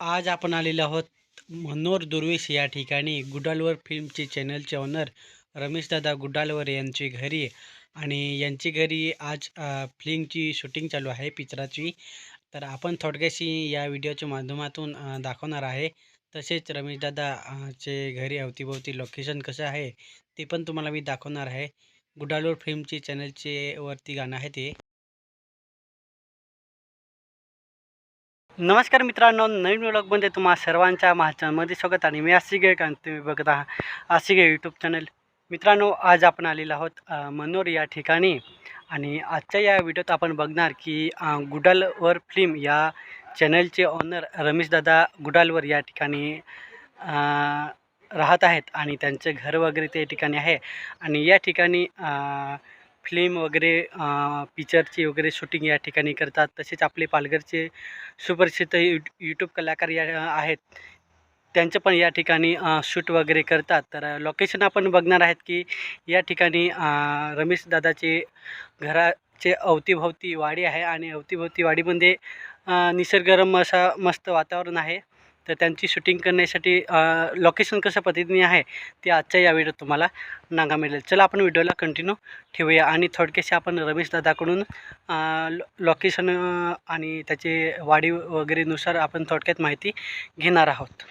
आज आपण आलेलो आहोत मनोहर दुर्वेश या ठिकाणी. गुडालवर फिल्मचे चॅनलचे ओनर रमेशदादा गुडालवर यांची घरी आणि यांची घरी आज फिल्मची शूटिंग चालू आहे पिक्चराची तर आपण थोडक्याशी या व्हिडिओच्या माध्यमातून दाखवणार आहे. तसेच रमेशदादा चे घरी अवतीभोवती लोकेशन कसं आहे ते पण तुम्हाला मी दाखवणार आहे. गुडालवर फिल्मची चॅनलचे वरती गाणं आहे ते. नमस्कार मित्रांनो नवीन व्लॉगमध्ये तुम्हा सर्वांच्या महाचॅनलमध्ये स्वागत आणि मी आसिगे कारण तुम्ही बघत आहात आसिगे यूट्यूब चॅनल मित्रांनो आज आपण आलेलो आहोत मनोर या ठिकाणी आणि आजच्या या व्हिडिओत आपण बघणार की गुडालवर फिल्म या चॅनलचे ऑनर रमेशदादा गुडालवर या ठिकाणी राहत आहेत आणि त्यांचे घर वगैरे ते ठिकाणी आहे. आणि या ठिकाणी फिल्म वगैरे पिक्चरची वगैरे शूटिंग या ठिकाणी करतात. तसेच आपले पालघरचे सुप्रसिद्ध यू यूट्यूब कलाकार या आहेत. त्यांचं पण या ठिकाणी शूट वगैरे करतात. तर लोकेशन आपण बघणार आहेत की या ठिकाणी रमेश दादाचे घराचे अवतीभोवती वाडी आहे. आणि अवतीभोवती वाडीमध्ये निसर्गरम असा मस्त वातावरण आहे. तर त्यांची शूटिंग करण्यासाठी लोकेशन कसं पद्धतीने आहे ते आजच्या या व्हिडिओत तुम्हाला नागा मिळेल. चला आपण व्हिडिओला कंटिन्यू ठेवूया आणि थोडक्याशी आपण रमेश दादाकडून लोकेशन आणि त्याचे वाढी वगैरेनुसार आपण थोडक्यात माहिती घेणार आहोत.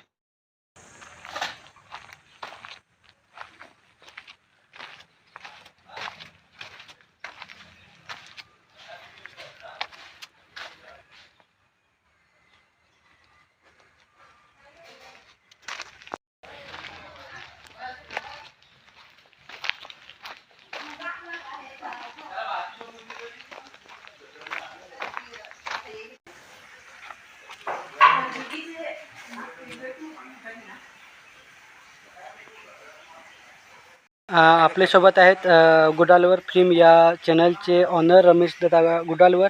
आपल्यासोबत आहेत गुडालवर फिल्म या चॅनलचे ऑनर रमेश दादा गुडालवर.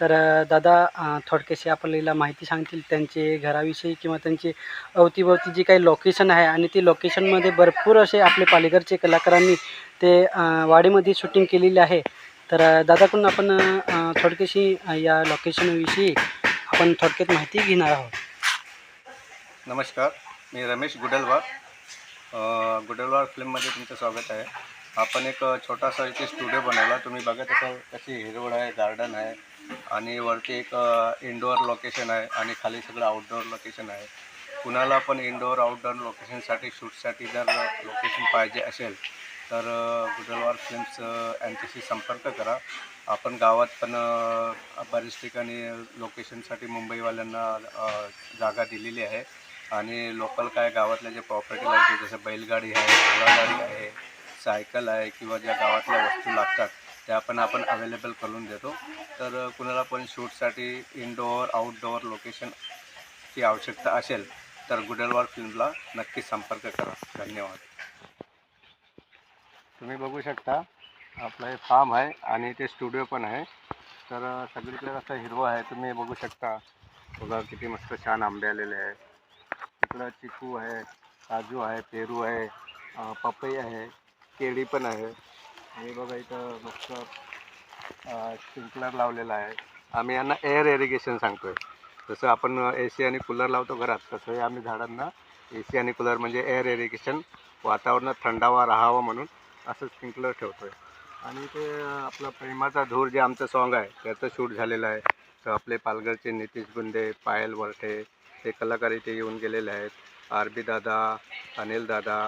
तर दादा थोडक्याशी आपल्याला माहिती सांगतील. त्यांचे घराविषयी किंवा त्यांचे अवतीभोवती जी काही लोकेशन आहे आणि ती लोकेशनमध्ये भरपूर असे आपले पालघरचे कलाकारांनी ते वाडीमध्ये शूटिंग केलेली आहे. तर दादाकडून आपण थोडक्याशी या लोकेशनविषयी आपण थोडक्यात माहिती घेणार आहोत. नमस्कार मी रमेश गुडलवार. गुडलवार फिल्ममध्ये तुमचं स्वागत आहे. आपण एक छोटासा इथे स्टुडिओ बनवला. तुम्ही बघत असाल कशी हिरवळ आहे गार्डन आहे आणि वरती एक इनडोअर लोकेशन आहे आणि खाली सगळं आउटडोअर लोकेशन आहे. कुणाला पण इनडोअर आउटडोअर लोकेशनसाठी शूटसाठी जर लोकेशन पाहिजे असेल तर गुडलवार फिल्म्स यांच्याशी संपर्क करा. आपण गावात पण बऱ्याच ठिकाणी लोकेशनसाठी मुंबईवाल्यांना जागा दिलेली आहे. आणि लोकल काय गावातल्या जे प्रॉपर्टी लागते जसं बैलगाडी आहे घोडागाडी आहे सायकल आहे किंवा ज्या गावातल्या वस्तू लागतात त्या पण आपण अवेलेबल करून देतो. तर कुणाला पण शूटसाठी इनडोअर आउटडोअर लोकेशनची आवश्यकता असेल तर गुडलवार फिल्मला नक्की संपर्क करा. धन्यवाद. तुम्ही बघू शकता आपलं हे फार्म आहे आणि ते स्टुडिओ पण आहे. तर सगळीकडे असं हिरवं आहे तुम्ही बघू शकता. बघा किती मस्त छान आंबे आलेले आहेत. इकडं चिकू आहे काजू आहे पेरू आहे पपई आहे केळी पण आहे. आणि बघा इथं मस्त स्प्रिंकलर लावलेला आहे. आम्ही यांना एअर इरिगेशन सांगतोय. जसं आपण ए सी आणि कूलर लावतो घरात तसं हे आम्ही झाडांना ए सी आणि कूलर म्हणजे एअर इरिगेशन वातावरणात थंडावा राहावा म्हणून असं स्प्रिंकलर ठेवतोय. आणि ते आपला आपलं प्रेमाचा धूर जे आमचं सॉन्ग आहे त्याचं शूट झालेलं आहे. तर आपले पालघरचे नितीश गुंडे पायल वरठे ते कलाकार इथे येऊन गेलेले आहेत. आर बी दादा अनिल दादा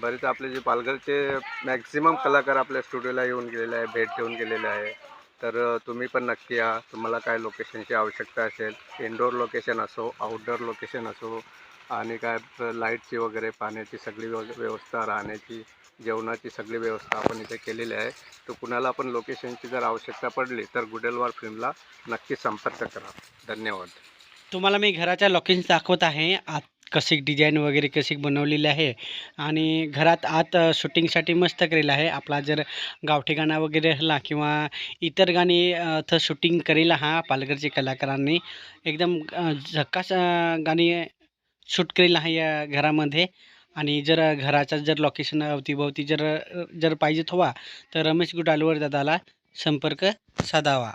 बरेच आपले जे पालघरचे मॅक्झिमम कलाकार आपल्या स्टुडिओला येऊन गेलेले आहे भेट देऊन गेलेले आहे तर तुम्ही पण नक्की या. तुम्हाला काय लोकेशनची आवश्यकता असेल इनडोअर लोकेशन असो आउटडोअर लोकेशन असो आणि काय लाईटची वगैरे पाण्याची सगळी व्यव- व्यवस्था राहण्याची जेवणाची सगळी व्यवस्था आपण इथे केलेली आहे. तर कुणाला पण लोकेशनची जर आवश्यकता पडली तर गुडेलवार फिल्मला नक्की संपर्क करा. धन्यवाद. तुम्हाला मी घराच्या लोकेशन दाखवत आहे. आत कशी डिझाईन वगैरे कशी बनवलेली आहे आणि घरात आत शूटिंगसाठी मस्त केलेलं आहे. आपला जर गावठी गाणं वगैरे असला किंवा इतर गाणी अ, इथं शूटिंग करेल हा पालघरचे कलाकारांनी. एकदम झक्कास झकास गाणी शूट करेल आहे या घरामध्ये. आणि जर घराच्या जर लोकेशन अवतीभोवती जर जर पाहिजे थोवा तर रमेश गुडालवर दादाला संपर्क साधावा.